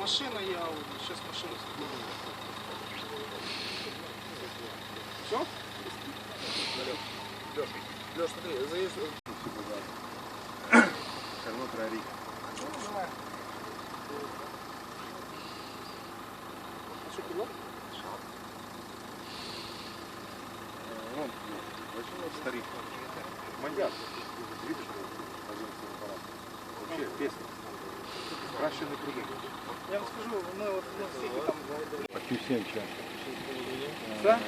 Машина є, Ауді, зараз машина. Все? Леш, смотри, заезд... Все одно треба рік. А що пілот? Ну, очень старик. Мандяк. Видишь, один аппарат. Вообще песня. Краще не придумати. Я вам скажу, ми от ну, скільки там Пісенча. Все?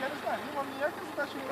Я не знаю, ну вам ніяка задача не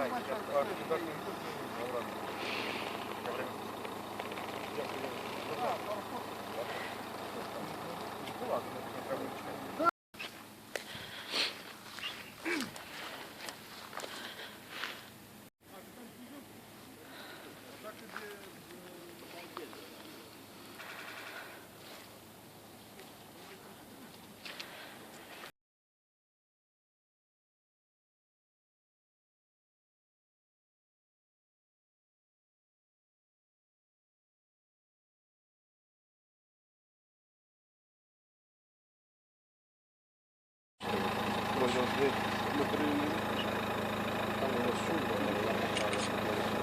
Визначати.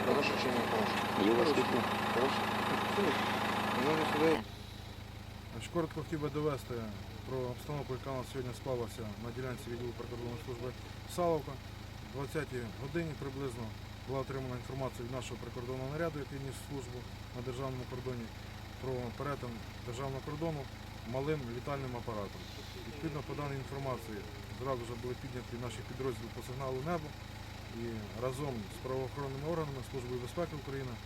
Хороше чи не хороше? Хороше. Значить, Коротко хотів би довести про обстановку, яка у нас сьогодні склалася на ділянці відділу прикордонної служби Саловка. О 20-й годині приблизно була отримана інформація від нашого прикордонного наряду, який ніс службу на державному кордоні, про перетин державного кордону малим літальним апаратом. Відповідно, по даній інформації зразу ж були підняті наші підрозділи по сигналу небо і разом з правоохоронними органами Службою безпеки України, е,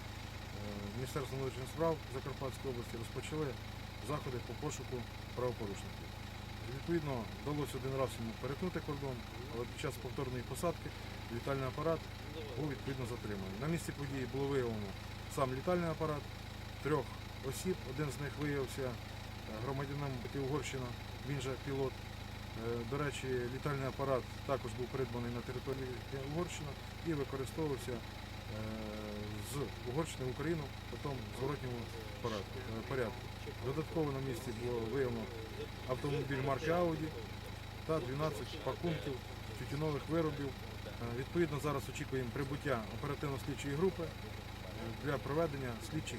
Міністерством внутрішніх справ Закарпатської області розпочали заходи по пошуку правопорушників. Відповідно, вдалося один раз йому перетнути кордон, але під час повторної посадки літальний апарат був відповідно затриманий. На місці події було виявлено сам літальний апарат, трьох осіб. Один з них виявився громадянином Угорщина, він же пілот. Е, До речі, літальний апарат також був придбаний на території Угорщини і використовувався е, з Угорщини в Україну, потім в зворотньому порядку. е. Додатково на місці було виявлено автомобіль марки Audi та 12 пакунків тютюнових виробів. Відповідно, зараз очікуємо прибуття оперативно-слідчої групи для проведення слідчих.